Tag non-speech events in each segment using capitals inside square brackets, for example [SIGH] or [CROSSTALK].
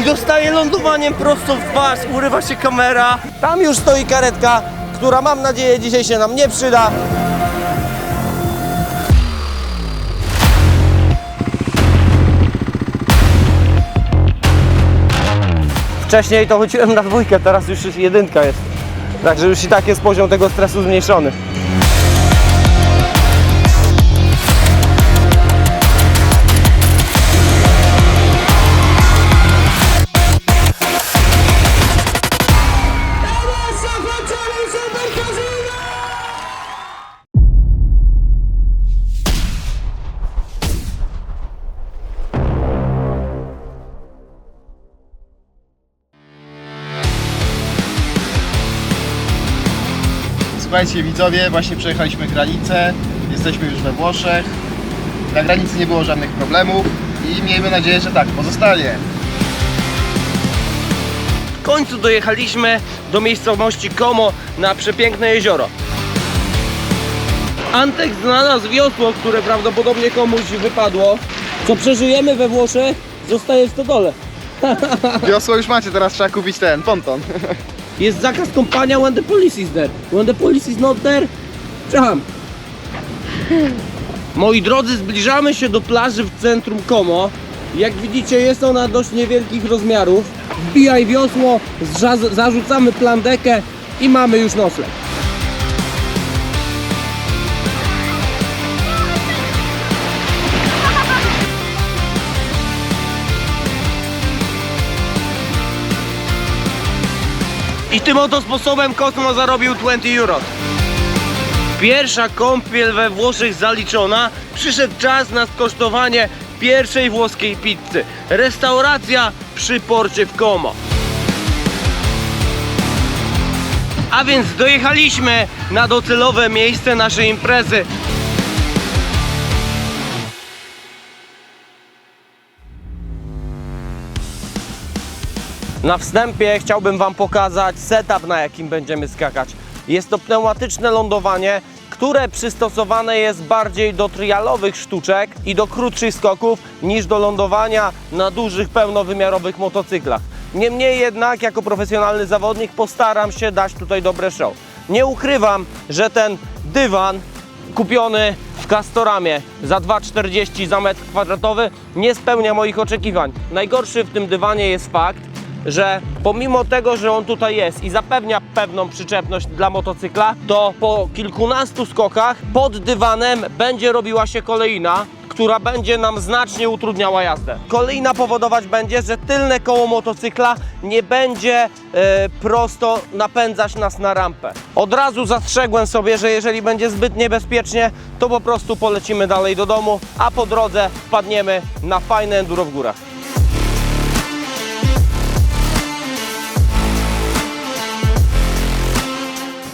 i dostaję lądowaniem prosto w twarz, urywa się kamera. Tam już stoi karetka, która mam nadzieję dzisiaj się nam nie przyda. Wcześniej to chodziłem na dwójkę, teraz już jedynka jest. Także już i tak jest poziom tego stresu zmniejszony. Słuchajcie widzowie, właśnie przejechaliśmy granicę, jesteśmy już we Włoszech. Na granicy nie było żadnych problemów i miejmy nadzieję, że tak pozostanie. W końcu dojechaliśmy do miejscowości Como na przepiękne jezioro. Antek znalazł wiosło, które prawdopodobnie komuś wypadło. Co przeżyjemy we Włoszech, zostaje w stodole. [LAUGHS] Wiosło już macie, teraz trzeba kupić ten ponton. [LAUGHS] Jest zakaz kąpania when the police is there. When the police is not there, jump. Moi drodzy, zbliżamy się do plaży w centrum Como. Jak widzicie, jest ona dość niewielkich rozmiarów. Wbijaj wiosło, zarzucamy plandekę i mamy już nocleg. I tym oto sposobem Kosmo zarobił 20 euro. Pierwsza kąpiel we Włoszech zaliczona. Przyszedł czas na skosztowanie pierwszej włoskiej pizzy. Restauracja przy porcie w Como. A więc dojechaliśmy na docelowe miejsce naszej imprezy. Na wstępie chciałbym Wam pokazać setup, na jakim będziemy skakać. Jest to pneumatyczne lądowanie, które przystosowane jest bardziej do trialowych sztuczek i do krótszych skoków niż do lądowania na dużych, pełnowymiarowych motocyklach. Niemniej jednak, jako profesjonalny zawodnik, postaram się dać tutaj dobre show. Nie ukrywam, że ten dywan kupiony w Castoramie za 2,40 za metr kwadratowy nie spełnia moich oczekiwań. Najgorszy w tym dywanie jest fakt, że pomimo tego, że on tutaj jest i zapewnia pewną przyczepność dla motocykla, to po kilkunastu skokach pod dywanem będzie robiła się kolejna, która będzie nam znacznie utrudniała jazdę. Kolejna powodować będzie, że tylne koło motocykla nie będzie e, prosto napędzać nas na rampę. Od razu zastrzegłem sobie, że jeżeli będzie zbyt niebezpiecznie, to po prostu polecimy dalej do domu, a po drodze wpadniemy na fajne enduro w górach.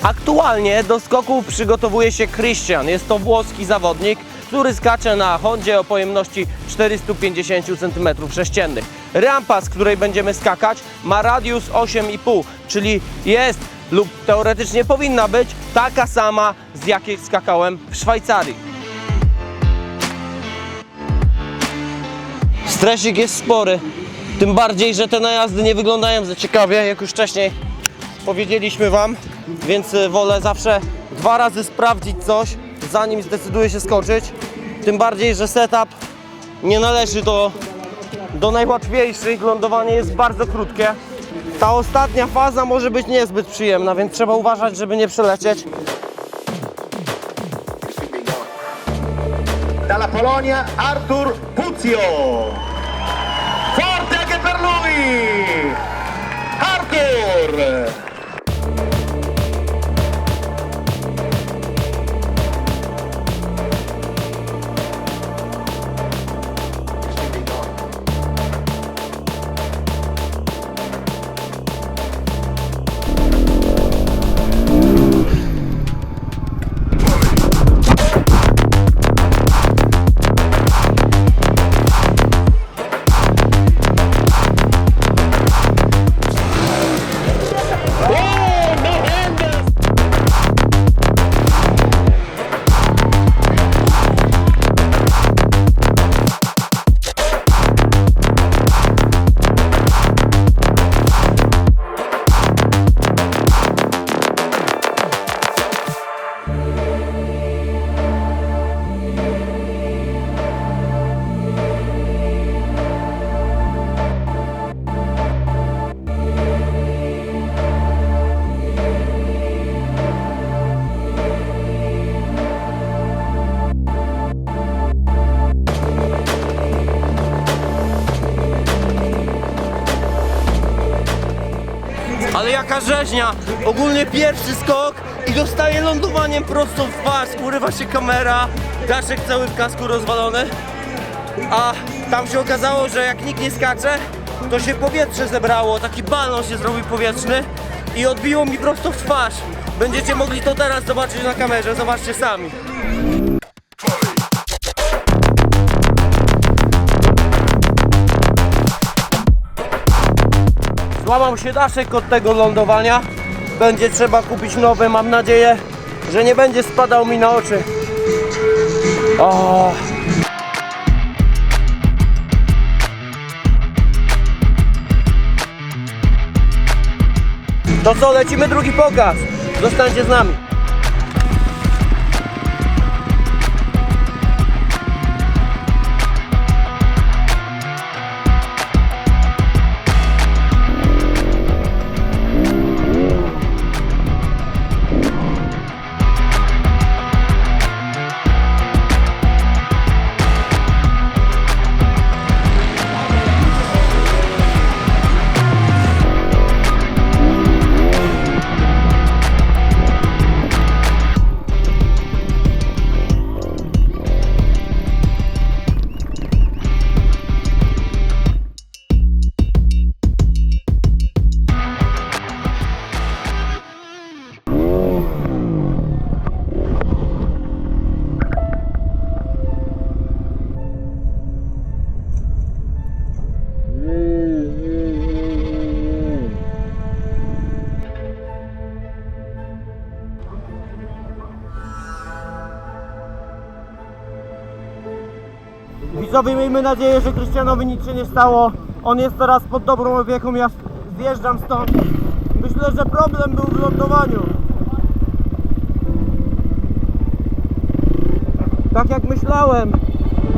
Aktualnie do skoków przygotowuje się Christian. Jest to włoski zawodnik, który skacze na Hondzie o pojemności 450 cm3. Rampa, z której będziemy skakać, ma radius 8,5, czyli jest lub teoretycznie powinna być taka sama, z jakiej skakałem w Szwajcarii. Stresik jest spory, tym bardziej, że te najazdy nie wyglądają za ciekawie, jak już wcześniej powiedzieliśmy Wam, więc y, wolę zawsze dwa razy sprawdzić coś, zanim zdecyduję się skoczyć. Tym bardziej, że setup nie należy do, do najłatwiejszych, lądowanie jest bardzo krótkie. Ta ostatnia faza może być niezbyt przyjemna, więc trzeba uważać, żeby nie przelecieć. dalla Polonia Artur Puzio. Forte anche per lui! Artur! Ale jaka rzeźnia! Ogólnie pierwszy skok i dostaję lądowaniem prosto w twarz. Urywa się kamera, Daszek cały w kasku rozwalony. A tam się okazało, że jak nikt nie skacze, to się powietrze zebrało, taki balon się zrobił powietrzny i odbiło mi prosto w twarz. Będziecie mogli to teraz zobaczyć na kamerze, zobaczcie sami. Złamał się daszek od tego lądowania. Będzie trzeba kupić nowe. Mam nadzieję, że nie będzie spadał mi na oczy. O. To co, lecimy drugi pokaz. Zostańcie z nami. Widzowie, miejmy nadzieję, że Krystianowi nic się nie stało. On jest teraz pod dobrą opieką, ja zjeżdżam stąd. Myślę, że problem był w lądowaniu. Tak jak myślałem,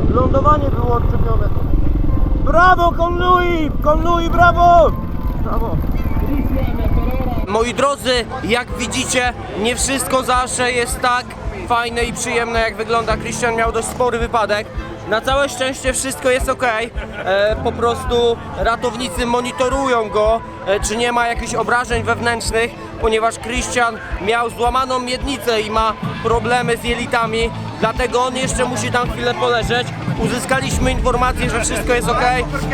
lądowanie było odczepione. Brawo, Conlui! Conlui, brawo! Brawo! Moi drodzy, jak widzicie, nie wszystko zawsze jest tak fajne i przyjemne, jak wygląda. Christian miał dość spory wypadek. Na całe szczęście wszystko jest ok. E, po prostu ratownicy monitorują go, e, czy nie ma jakichś obrażeń wewnętrznych, ponieważ Christian miał złamaną miednicę i ma problemy z jelitami, dlatego on jeszcze musi tam chwilę poleżeć. Uzyskaliśmy informację, że wszystko jest ok,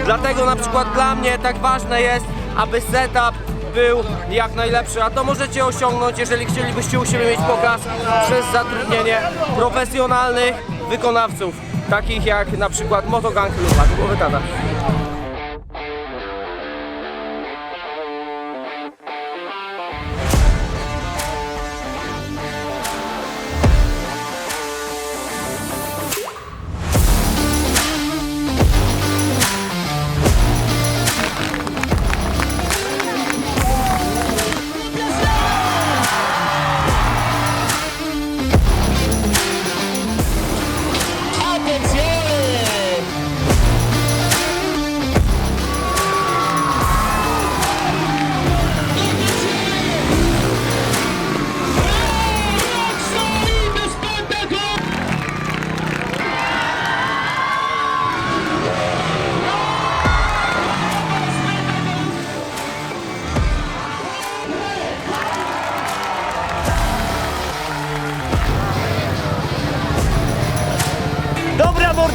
dlatego na przykład dla mnie tak ważne jest, aby setup był jak najlepszy, a to możecie osiągnąć, jeżeli chcielibyście u siebie mieć pokaz przez zatrudnienie profesjonalnych wykonawców, takich jak na przykład Motogang lub Głowy Tata.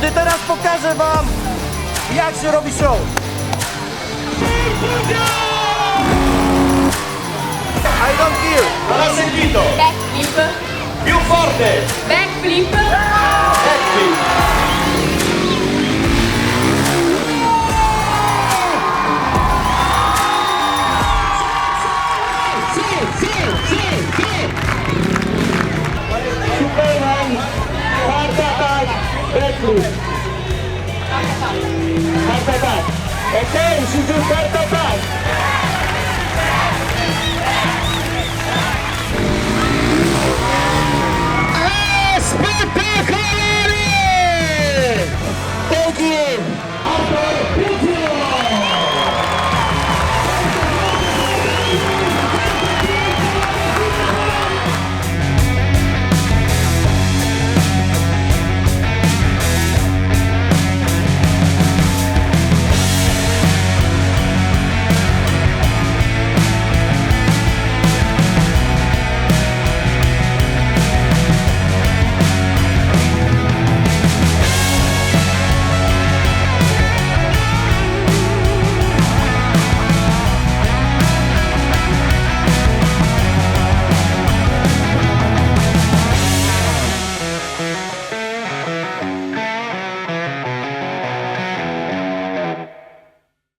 Mordy, teraz pokażę wam jak się robi show. I don't sentito, Backflip, più forte, backflip, sefer. Eter, üçüncü start atar.